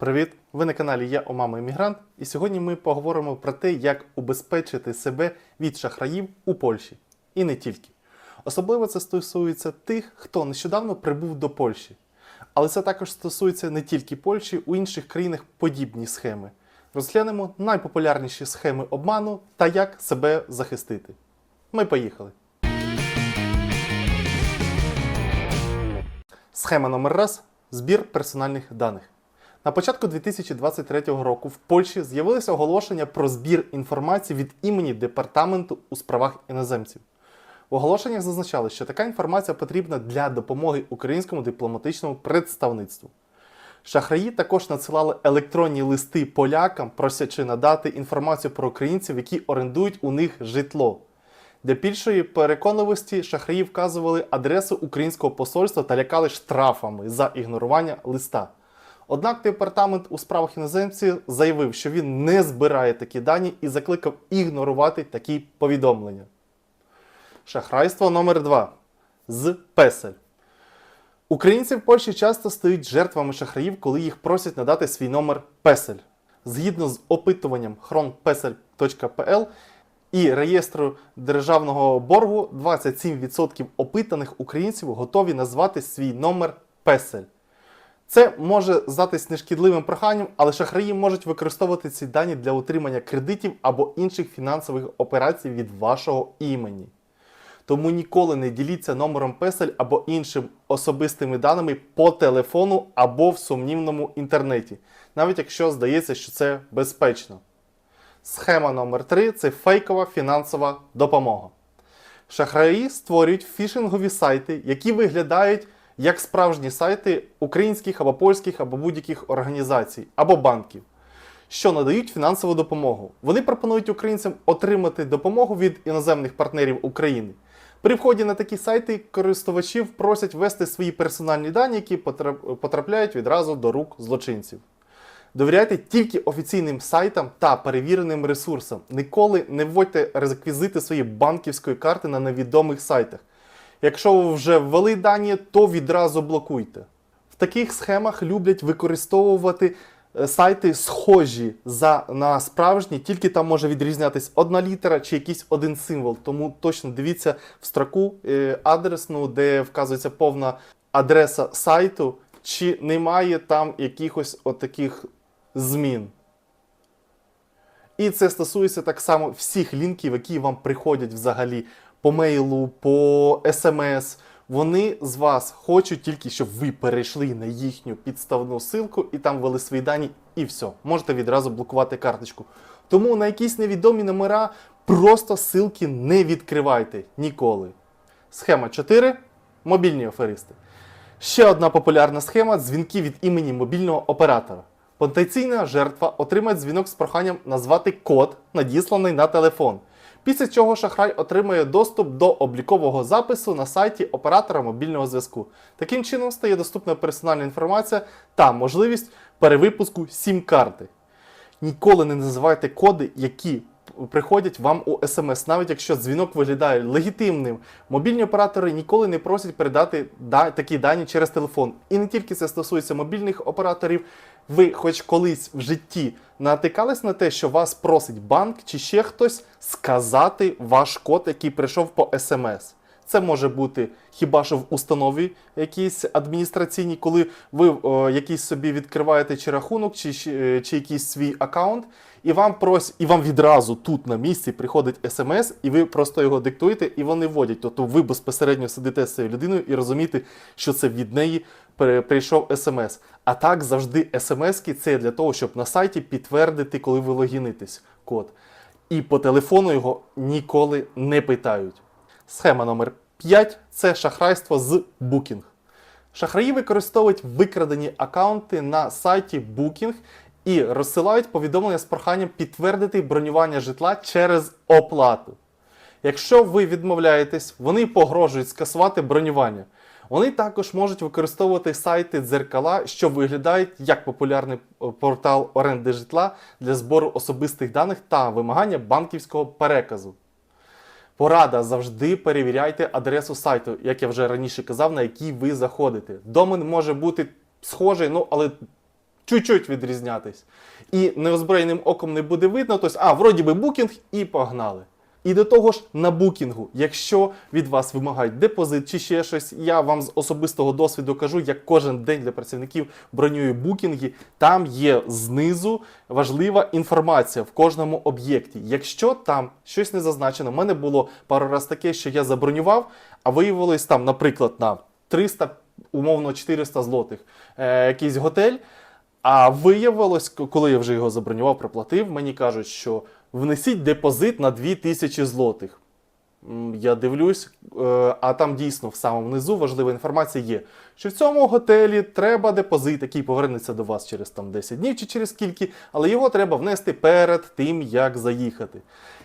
Привіт! Ви на каналі Я у мами Іммігрант, і сьогодні ми поговоримо про те, як убезпечити себе від шахраїв у Польщі. І не тільки. Особливо це стосується тих, хто нещодавно прибув до Польщі. Але це також стосується не тільки Польщі, у інших країнах подібні схеми. Розглянемо найпопулярніші схеми обману та як себе захистити. Ми поїхали. Схема номер раз збір персональних даних. На початку 2023 року в Польщі з'явилося оголошення про збір інформації від імені Департаменту у справах іноземців. В оголошеннях зазначали, що така інформація потрібна для допомоги українському дипломатичному представництву. Шахраї також надсилали електронні листи полякам, просячи надати інформацію про українців, які орендують у них житло. Для більшої переконливості шахраї вказували адресу українського посольства та лякали штрафами за ігнорування листа. Однак департамент у справах іноземців заявив, що він не збирає такі дані і закликав ігнорувати такі повідомлення. Шахрайство номер 2 з Песель. Українці в Польщі часто стають жертвами шахраїв, коли їх просять надати свій номер Песель. Згідно з опитуванням chronpesel.pl і реєстру державного боргу, 27% опитаних українців готові назвати свій номер Песель. Це може здатись нешкідливим проханням, але шахраї можуть використовувати ці дані для отримання кредитів або інших фінансових операцій від вашого імені. Тому ніколи не діліться номером песель або іншим особистими даними по телефону або в сумнівному інтернеті, навіть якщо здається, що це безпечно. Схема номер 3 це фейкова фінансова допомога. Шахраї створюють фішингові сайти, які виглядають як справжні сайти українських або польських або будь-яких організацій або банків, що надають фінансову допомогу. Вони пропонують українцям отримати допомогу від іноземних партнерів України. При вході на такі сайти користувачів просять ввести свої персональні дані, які потрапляють відразу до рук злочинців. Довіряйте тільки офіційним сайтам та перевіреним ресурсам. Ніколи не вводьте реквізити своєї банківської карти на невідомих сайтах. Якщо ви вже ввели дані, то відразу блокуйте. В таких схемах люблять використовувати е, сайти схожі за, на справжні, тільки там може відрізнятись одна літера чи якийсь один символ. Тому точно дивіться в строку е, адресну, де вказується повна адреса сайту, чи немає там якихось отаких змін. І це стосується так само всіх лінків, які вам приходять взагалі по мейлу, по смс. Вони з вас хочуть тільки, щоб ви перейшли на їхню підставну ссылку і там ввели свої дані, і все. Можете відразу блокувати карточку. Тому на якісь невідомі номера просто ссылки не відкривайте ніколи. Схема 4. Мобільні аферисти. Ще одна популярна схема дзвінки від імені мобільного оператора. Потенційна жертва отримає дзвінок з проханням назвати код, надісланий на телефон. Після чого шахрай отримує доступ до облікового запису на сайті оператора мобільного зв'язку. Таким чином стає доступна персональна інформація та можливість перевипуску сім-карти. Ніколи не називайте коди, які приходять вам у смс, навіть якщо дзвінок виглядає легітимним. Мобільні оператори ніколи не просять передати такі дані через телефон. І не тільки це стосується мобільних операторів. Ви хоч колись в житті натикались на те, що вас просить банк чи ще хтось сказати ваш код, який прийшов по смс. Це може бути хіба що в установі якійсь адміністраційній, коли ви о, якийсь собі відкриваєте чи рахунок, чи, чи, чи якийсь свій аккаунт, і вам прос, і вам відразу тут на місці приходить смс, і ви просто його диктуєте, і вони вводять. Тобто ви безпосередньо сидите з цією людиною і розумієте, що це від неї прийшов смс. А так завжди смс-ки це для того, щоб на сайті підтвердити, коли ви логінитесь код. І по телефону його ніколи не питають. Схема номер 5 це шахрайство з Booking. Шахраї використовують викрадені аккаунти на сайті Booking і розсилають повідомлення з проханням підтвердити бронювання житла через оплату. Якщо ви відмовляєтесь, вони погрожують скасувати бронювання. Вони також можуть використовувати сайти дзеркала, що виглядають як популярний е, портал оренди житла для збору особистих даних та вимагання банківського переказу. Порада завжди перевіряйте адресу сайту, як я вже раніше казав, на який ви заходите. Домен може бути схожий, ну але чуть-чуть відрізнятись. І неозброєним оком не буде видно, тобто, а, вроді би букінг і погнали. І до того ж, на букінгу, якщо від вас вимагають депозит чи ще щось, я вам з особистого досвіду кажу, як кожен день для працівників бронюю букінги, там є знизу важлива інформація в кожному об'єкті. Якщо там щось не зазначено, в мене було пару раз таке, що я забронював, а виявилось там, наприклад, на 300, умовно 400 злотих е, якийсь готель. А виявилось, коли я вже його забронював, проплатив, мені кажуть, що внесіть депозит на 2000 злотих. Я дивлюсь, е, а там дійсно в самому низу важлива інформація є, що в цьому готелі треба депозит, який повернеться до вас через там 10 днів чи через скільки, але його треба внести перед тим, як заїхати.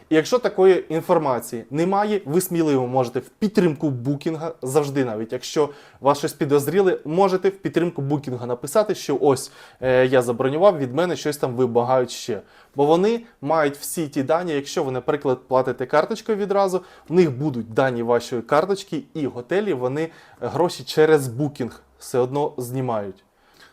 І якщо такої інформації немає, ви сміливо можете в підтримку букінга завжди, навіть якщо вас щось підозріли, можете в підтримку букінга написати, що ось е, я забронював, від мене щось там вимагають ще. Бо вони мають всі ті дані, якщо ви, наприклад, платите карточкою відразу, в них будуть дані вашої карточки, і готелі вони гроші через букінг все одно знімають.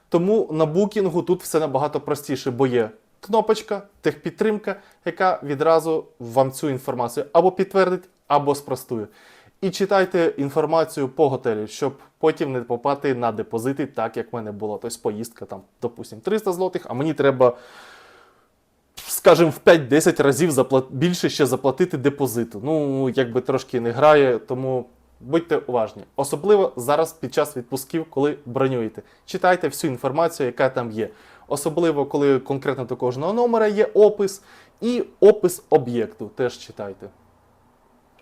Тому на букінгу тут все набагато простіше, бо є кнопочка, техпідтримка, яка відразу вам цю інформацію або підтвердить, або спростує. І читайте інформацію по готелю, щоб потім не попати на депозити, так як в мене була. Тобто поїздка там, допустим, 300 злотих, а мені треба, скажімо, в 5-10 разів запла- більше ще заплатити депозиту. Ну, якби трошки не грає, тому будьте уважні. Особливо зараз під час відпусків, коли бронюєте. Читайте всю інформацію, яка там є. Особливо, коли конкретно до кожного номера є опис і опис об'єкту. Теж читайте.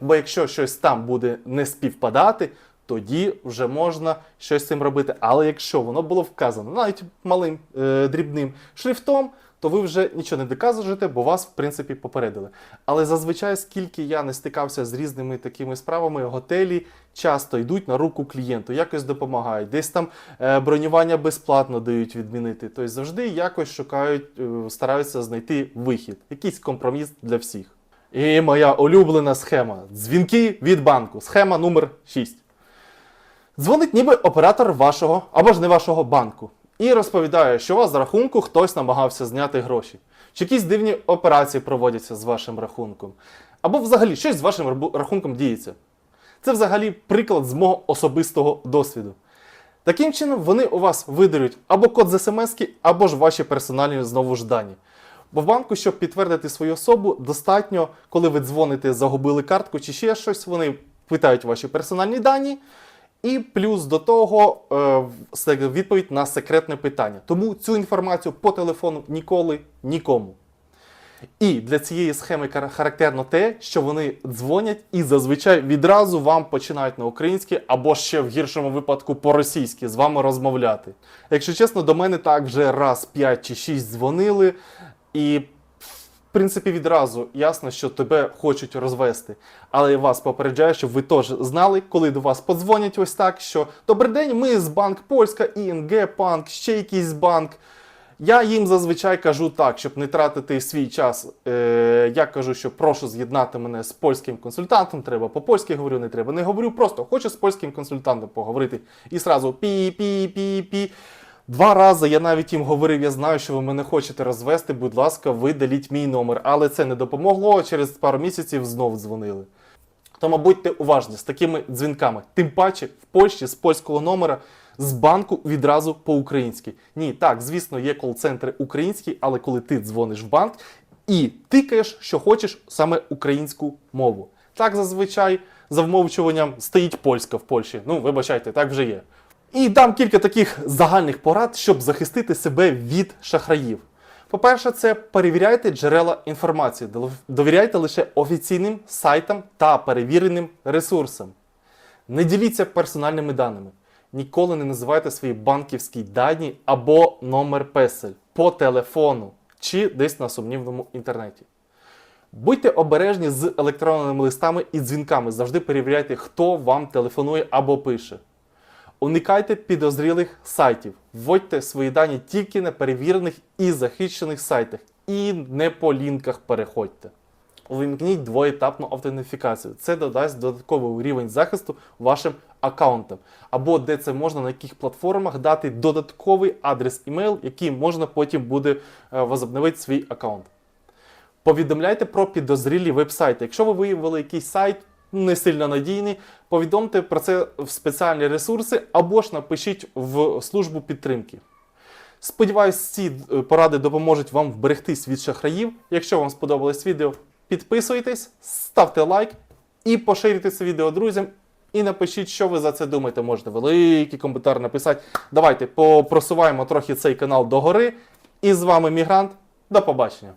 Бо якщо щось там буде не співпадати, тоді вже можна щось з цим робити. Але якщо воно було вказано навіть малим е, дрібним шрифтом, то ви вже нічого не доказуєте, бо вас, в принципі, попередили. Але зазвичай, скільки я не стикався з різними такими справами, готелі часто йдуть на руку клієнту, якось допомагають. Десь там е, бронювання безплатно дають відмінити. Тобто завжди якось шукають, е, стараються знайти вихід, якийсь компроміс для всіх. І моя улюблена схема. Дзвінки від банку. Схема номер 6. Дзвонить ніби оператор вашого або ж не вашого банку. І розповідає, що у вас з рахунку хтось намагався зняти гроші. Чи якісь дивні операції проводяться з вашим рахунком. Або взагалі щось з вашим рахунком діється. Це взагалі приклад з мого особистого досвіду. Таким чином, вони у вас видарють або код з смс, або ж ваші персональні знову ж дані. Бо в банку, щоб підтвердити свою особу, достатньо, коли ви дзвоните, загубили картку чи ще щось, вони питають ваші персональні дані. І плюс до того е, відповідь на секретне питання. Тому цю інформацію по телефону ніколи нікому. І для цієї схеми характерно те, що вони дзвонять і зазвичай відразу вам починають на українській або ще в гіршому випадку по-російськи з вами розмовляти. Якщо чесно, до мене так вже раз 5 чи 6 дзвонили, і в принципі відразу ясно, що тебе хочуть розвести. Але я вас попереджаю, щоб ви теж знали, коли до вас подзвонять ось так, що добрий день, ми з банк Польська, ІНГ банк, ще якийсь банк. Я їм зазвичай кажу так, щоб не тратити свій час. Е, я кажу, що прошу з'єднати мене з польським консультантом. Треба по-польськи говорю, не треба. Не говорю просто, хочу з польським консультантом поговорити. І сразу пі-пі-пі-пі. Два рази я навіть їм говорив, я знаю, що ви мене хочете розвести, будь ласка, видаліть мій номер. Але це не допомогло. Через пару місяців знов дзвонили. Тому будьте уважні з такими дзвінками. Тим паче в Польщі з польського номера з банку відразу по-українськи. Ні, так, звісно, є кол-центри українські, але коли ти дзвониш в банк і тикаєш, що хочеш саме українську мову. Так зазвичай за вмовчуванням стоїть польська в Польщі. Ну, вибачайте, так вже є. І дам кілька таких загальних порад, щоб захистити себе від шахраїв. По-перше, це перевіряйте джерела інформації, довіряйте лише офіційним сайтам та перевіреним ресурсам. Не діліться персональними даними. Ніколи не називайте свої банківські дані або номер песель по телефону чи десь на сумнівному інтернеті. Будьте обережні з електронними листами і дзвінками. Завжди перевіряйте, хто вам телефонує або пише. Уникайте підозрілих сайтів. Вводьте свої дані тільки на перевірених і захищених сайтах. І не по лінках переходьте. увімкніть двоетапну автентифікацію. Це додасть додатковий рівень захисту вашим аккаунтам. Або де це можна, на яких платформах дати додатковий адрес імейл, який можна потім буде е, возобновити свій аккаунт. Повідомляйте про підозрілі веб-сайти. Якщо ви виявили якийсь сайт не сильно надійний, повідомте про це в спеціальні ресурси або ж напишіть в службу підтримки. Сподіваюсь, ці е, поради допоможуть вам вберегтись від шахраїв. Якщо вам сподобалось відео, підписуйтесь, ставте лайк і поширюйте це відео друзям. І напишіть, що ви за це думаєте. Можете великий коментар написати. Давайте попросуваємо трохи цей канал догори. І з вами Мігрант. До побачення.